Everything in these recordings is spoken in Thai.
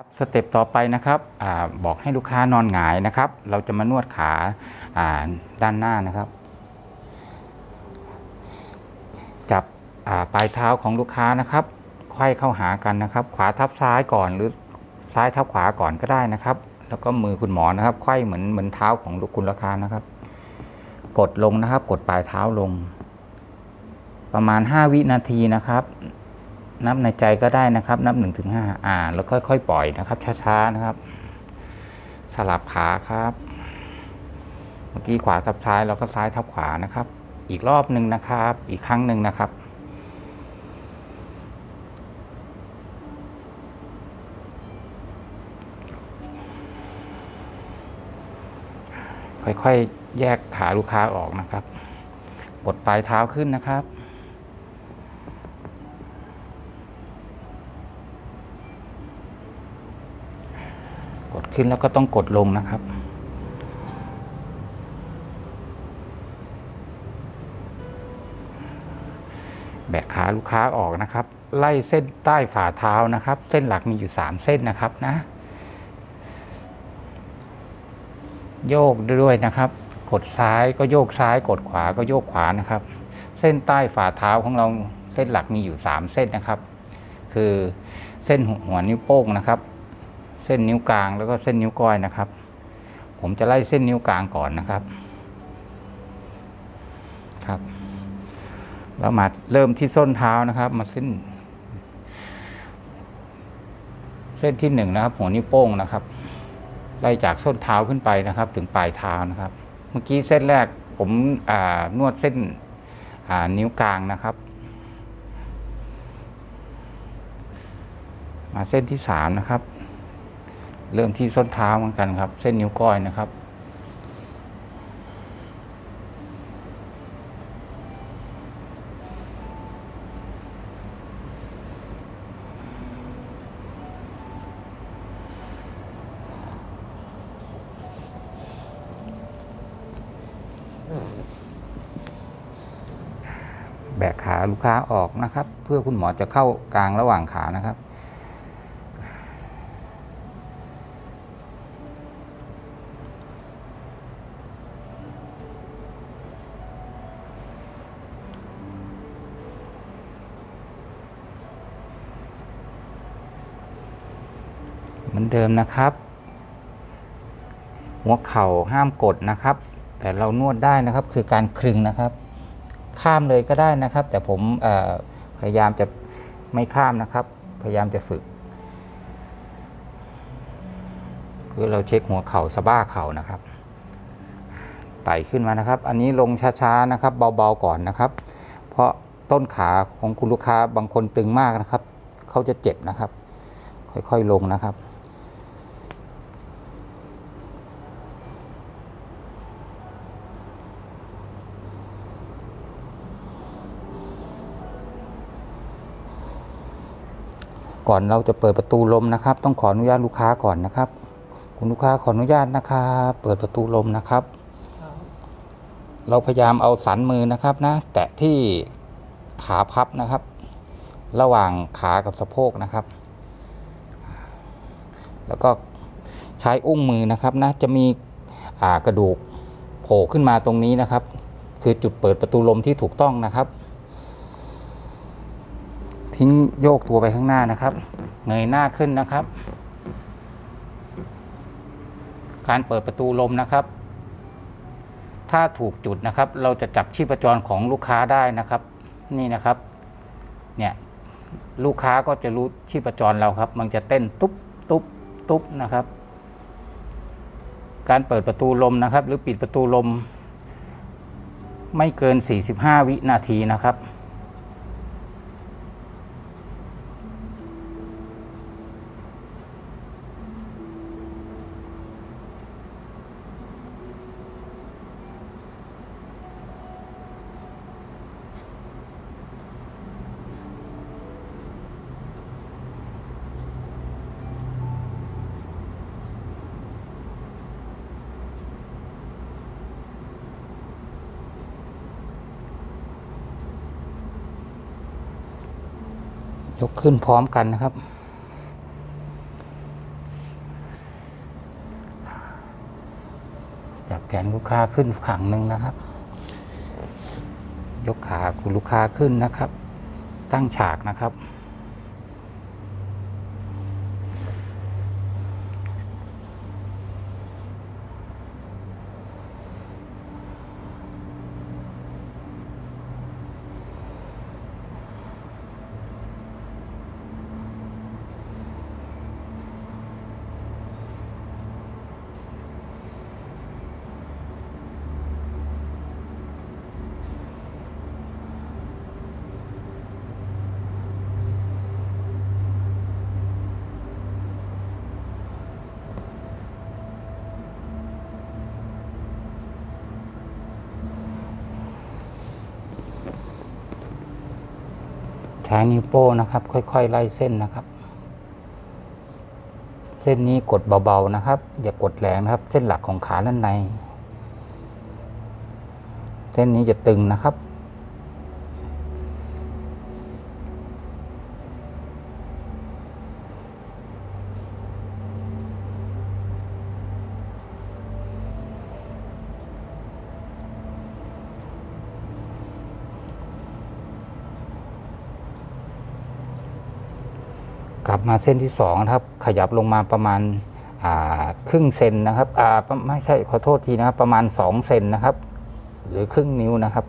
ครับสเต็ปต่อไปนะครับอบอกให้ลูกค้านอนหงายนะครับ เราจะมานวดขาาด้านหน้านะครับ จับปลายเท้าของลูกค้านะครับไขว้เข้าหากันนะครับ ขวาทับซ้ายก่อนหรือซ้ายทับขวาก่อนก็ได้นะครับ แล้วก็มือคุณหมอนะครับไขว้เหมือนเหมือนเท้าของลูกคุณลูกค้านะครับ กดลงนะครับ กดปลายเท้าลง ประมาณ 5 วินาทีนะครับ นับในใจก็ได้นะครับ นับ1นถึงหอ่า แล้วค่อยๆปล่อยนะครับ ช้าๆนะครับ สลับขาครับ เมื่อกี้ขวาทับซ้ายแล้วก็ซ้ายทับขวานะครับ อีกรอบหนึ่งนะครับ อีกครั้งหนึ่งนะครับค่อยๆ แยกขาลูกค้าออกนะครับ กดปลายเท้าขึ้นนะครับ ขึ้นแล้วก็ต้องกดลงนะครับ แบกขาลูกค้าออกนะครับ ไล่เส้นใต้ฝ่าเท้านะครับ เส้นหลักมีอยู่สามเส้นนะครับนะ โยกด้วยนะครับ กดซ้ายก็โยกซ้ายกดขวาก็โยกขวานะครับ เส้นใต้ฝ่าเท้าของเราเส้นหลักมีอยู่สามเส้นนะครับ คือเส้นหัวนิ้วโป้งนะครับ เส้นนิ้วกลางแล้วก็เส้นนิ้วก้อยนะครับ ผมจะไล่เส้นนิ้วกลางก่อนนะครับ ครับ แล้วมาเริ่มที่ส้นเท้านะครับ มาเส้น เส้นที่หนึ่งนะครับ หัวนิ้วโป้งนะครับ ไล่จากส้นเท้าขึ้นไปนะครับ ถึงปลายเท้านะครับ เมื่อกี้เส้นแรกผมนวดเส้นนิ้วกลางนะครับ มาเส้นที่สามนะครับ เริ่มที่ส้นเท้าเหมือนกันครับ เส้นนิ้วก้อยนะครับ แบกขาลูกค้าออกนะครับ เพื่อคุณหมอจะเข้ากลางระหว่างขานะครับ มือนเดิมนะครับ หัวเข่าห้ามกดนะครับ แต่เรานวดได้นะครับคือการคลึงนะครับ ข้ามเลยก็ได้นะครับ แต่ผมพยายามจะไม่ข้ามนะครับ พยายามจะฝึกคือเราเช็คหัวเข่าสะบ้าเข่านะครับไต่ขึ้นมานะครับ อันนี้ลงช้าๆนะครับ เบาๆก่อนนะครับ เพราะต้นขาของคุณลูกค้าบางคนตึงมากนะครับ เขาจะเจ็บนะครับ ค่อยๆลงนะครับ ก่อนเราจะเปิดประตูลมนะครับ ต้องขออนุญาตลูกค้าก่อนนะครับ คุณลูกค้าขออนุญาตนะครับเปิดประตูลมนะครับ เราพยายามเอาสันมือนะครับนะ แตะที่ขาพับนะครับ ระหว่างขากับสะโพกนะครับ แล้วก็ใช้อุ้งมือนะครับนะจะมีกระดูกโผล่ขึ้นมาตรงนี้นะครับ คือจุดเปิดประตูลมที่ถูกต้องนะครับ ทิ้งโยกตัวไปข้างหน้านะครับ เงยหน้าขึ้นนะครับ การเปิดประตูลมนะครับ ถ้าถูกจุดนะครับ เราจะจับชีพจรของลูกค้าได้นะครับ นี่นะครับ เนี่ยลูกค้าก็จะรู้ชีพจรเราครับ มันจะเต้นตุ๊บตุ๊บตุ๊บนะครับ การเปิดประตูลมนะครับ หรือปิดประตูลม ไม่เกิน 45 วินาทีนะครับ ยกขึ้นพร้อมกันนะครับ จับแขนลูกค้าขึ้นขังหนึ่งนะครับ ยกขาคุณลูกค้าขึ้นนะครับ ตั้งฉากนะครับ ใช้นิ้วโป้นะครับ ค่อยๆไล่เส้นนะครับ เส้นนี้กดเบาๆนะครับ อย่ากดแรงนะครับ เส้นหลักของขาด้านใน เส้นนี้จะตึงนะครับ บมาเส้นที่สองนะครับขยับลงมาประมาณาครึ่งเซนนะครับไม่ใช่ขอโทษทีนะครับประมาณสองเซนนะครับ หรือครึ่งนิ้วนะครับ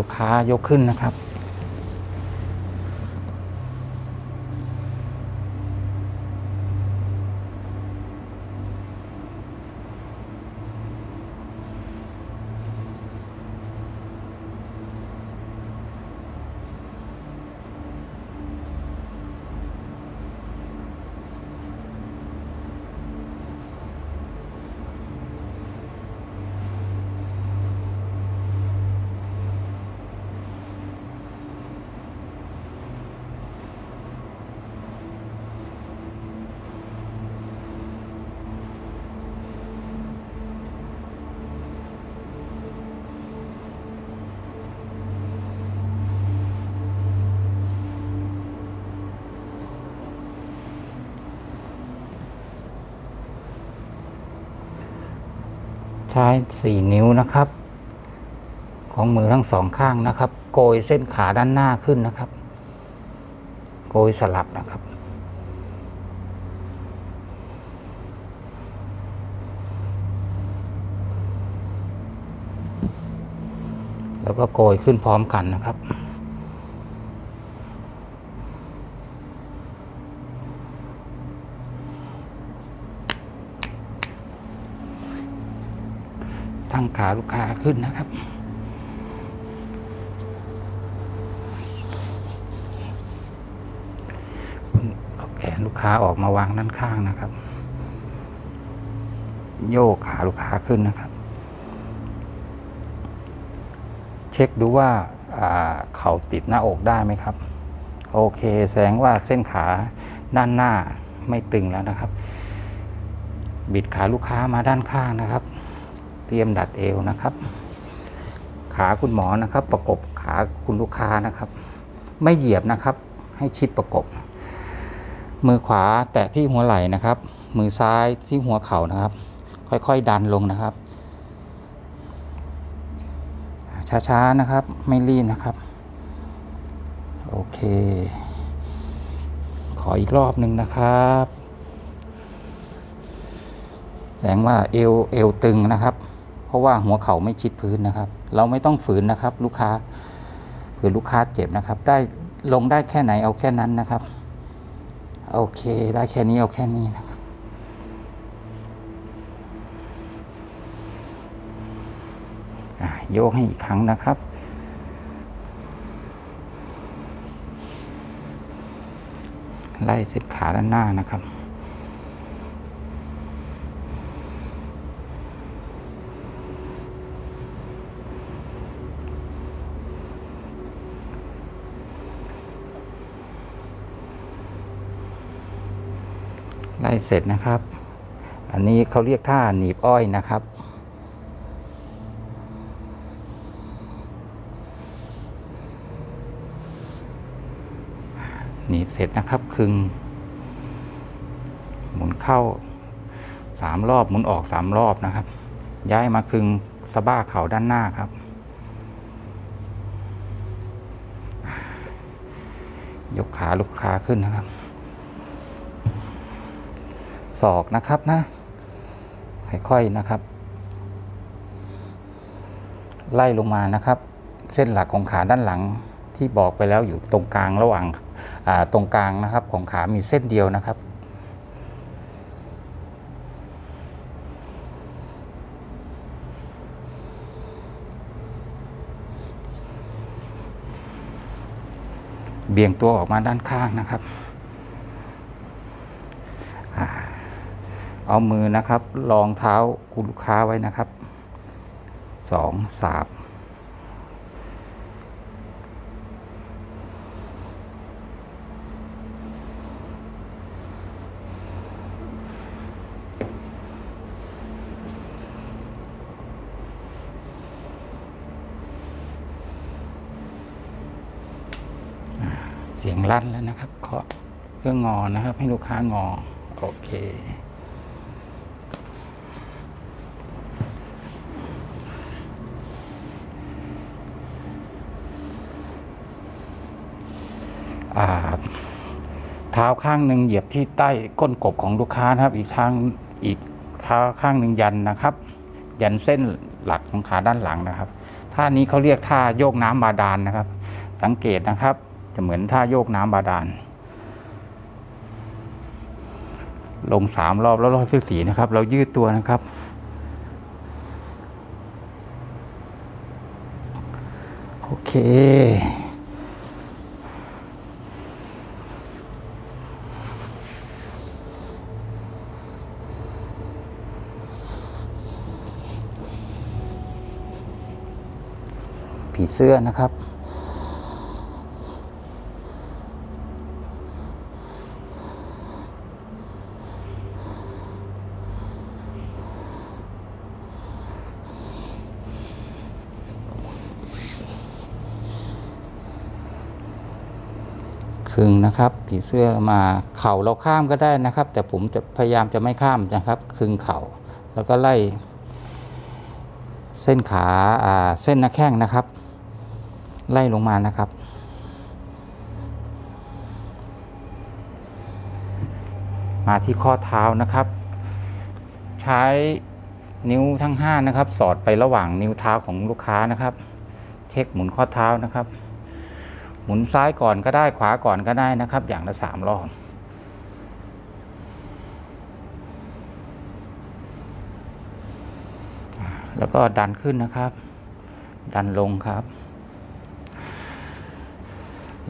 ลูกค้ายกขึ้นนะครับ ใช้สี่นิ้วนะครับ ของมือทั้งสองข้างนะครับ โกยเส้นขาด้านหน้าขึ้นนะครับ โกยสลับนะครับ แล้วก็โกยขึ้นพร้อมกันนะครับ ตั้งขาลูกค้าขึ้นนะครับ เอาแขนลูกค้าออกมาวางด้านข้างนะครับ โยกขาลูกค้าขึ้นนะครับ เช็คดูว่าเข่าติดหน้าอกได้ไหมครับ โอเคแสดงว่าเส้นขาด้านหน้าไม่ตึงแล้วนะครับ บิดขาลูกค้ามาด้านข้างนะครับ ตรียมดัดเอวนะครับ ขาคุณหมอนะครับ ประกบขาคุณลูกค้านะครับ ไม่เหยียบนะครับ ให้ชิดประกบ มือขวาแตะที่หัวไหล่นะครับ มือซ้ายที่หัวเข่านะครับ ค่อยๆดันลงนะครับ ช้าๆนะครับ ไม่รีบนะครับ โอเค ขออีกรอบหนึ่งนะครับแสดงว่าเอวเอวตึงนะครับ ราะว่าหัวเข่าไม่ชิดพื้นนะครับ เราไม่ต้องฝืนนะครับ ลูกค้าเผื่อลูกค้าเจ็บนะครับ ได้ลงได้แค่ไหนเอาแค่นั้นนะครับ โอเคได้แค่นี้เอาแค่นี้นะครับโยกให้อีกครั้งนะครับไล่เส้นขาด้านหน้านะครับ เสร็จนะครับ อันนี้เขาเรียกท่าหนีบอ้อยนะครับ หนีบเสร็จนะครับคึง หมุนเข้าสามรอบหมุนออกสามรอบนะครับ ย้ายมาคึงสะบ้าเข่าด้านหน้าครับ ยกขาลูกขาขึ้นนะครับ ศอกนะครับนะค่อยๆนะครับ ไล่ลงมานะครับ เส้นหลักของขาด้านหลังที่บอกไปแล้วอยู่ตรงกลางระหว่างตรงกลางนะครับของขามีเส้นเดียวนะครับ เบี่ยงตัวออกมาด้านข้างนะครับอ่า เอามือนะครับรองเท้าคุณลูกค้าไว้นะครับสองสามเสียงลั่นแล้วนะครับเคาะเพื่องอนะครับ ให้ลูกค้างอ โอเค เท้าข้างหนึ่งเหยียบที่ใต้ก้นกบของลูกค้านะครับ อีกทางอีกเท้าข้างหนึ่งยันนะครับ ยันเส้นหลักของขาด้านหลังนะครับท่านี้เขาเรียกท่าโยกน้ำบาดาลนะครับ สังเกตนะครับ จะเหมือนท่าโยกน้ำบาดาล ลงสามรอบแล้วรอบที่สี่นะครับ เรายืดตัวนะครับโอเค ผีเสื้อนะครับคึงนะครับ ผีเสื้อมาเข่าเราข้ามก็ได้นะครับ แต่ผมจะพยายามจะไม่ข้ามนะครับคึงเข่าแล้วก็ไล่เส้นขาเส้นหน้าแข้งนะครับ ไล่ลงมานะครับ มาที่ข้อเท้านะครับ ใช้นิ้วทั้งห้านะครับ สอดไประหว่างนิ้วเท้าของลูกค้านะครับ เช็คหมุนข้อเท้านะครับ หมุนซ้ายก่อนก็ได้ขวาก่อนก็ได้นะครับ อย่างละสามรอบแล้วก็ดันขึ้นนะครับ ดันลงครับ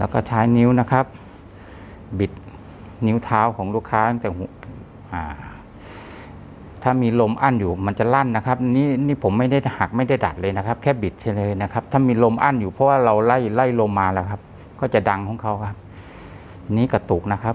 แล้วก็ใช้นิ้วนะครับ บิดนิ้วเท้าของลูกค้าตั้งแต่หัวถ้ามีลมอั้นอยู่มันจะลั่นนะครับ นี่นี่ผมไม่ได้หักไม่ได้ดัดเลยนะครับ แค่บิดเฉยเลยนะครับ ถ้ามีลมอั้นอยู่เพราะว่าเราไล่ไล่ลมมาแล้วครับ ก็จะดังของเขาครับ นี้กระตุกนะครับ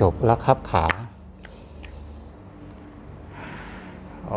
จบแล้วครับขา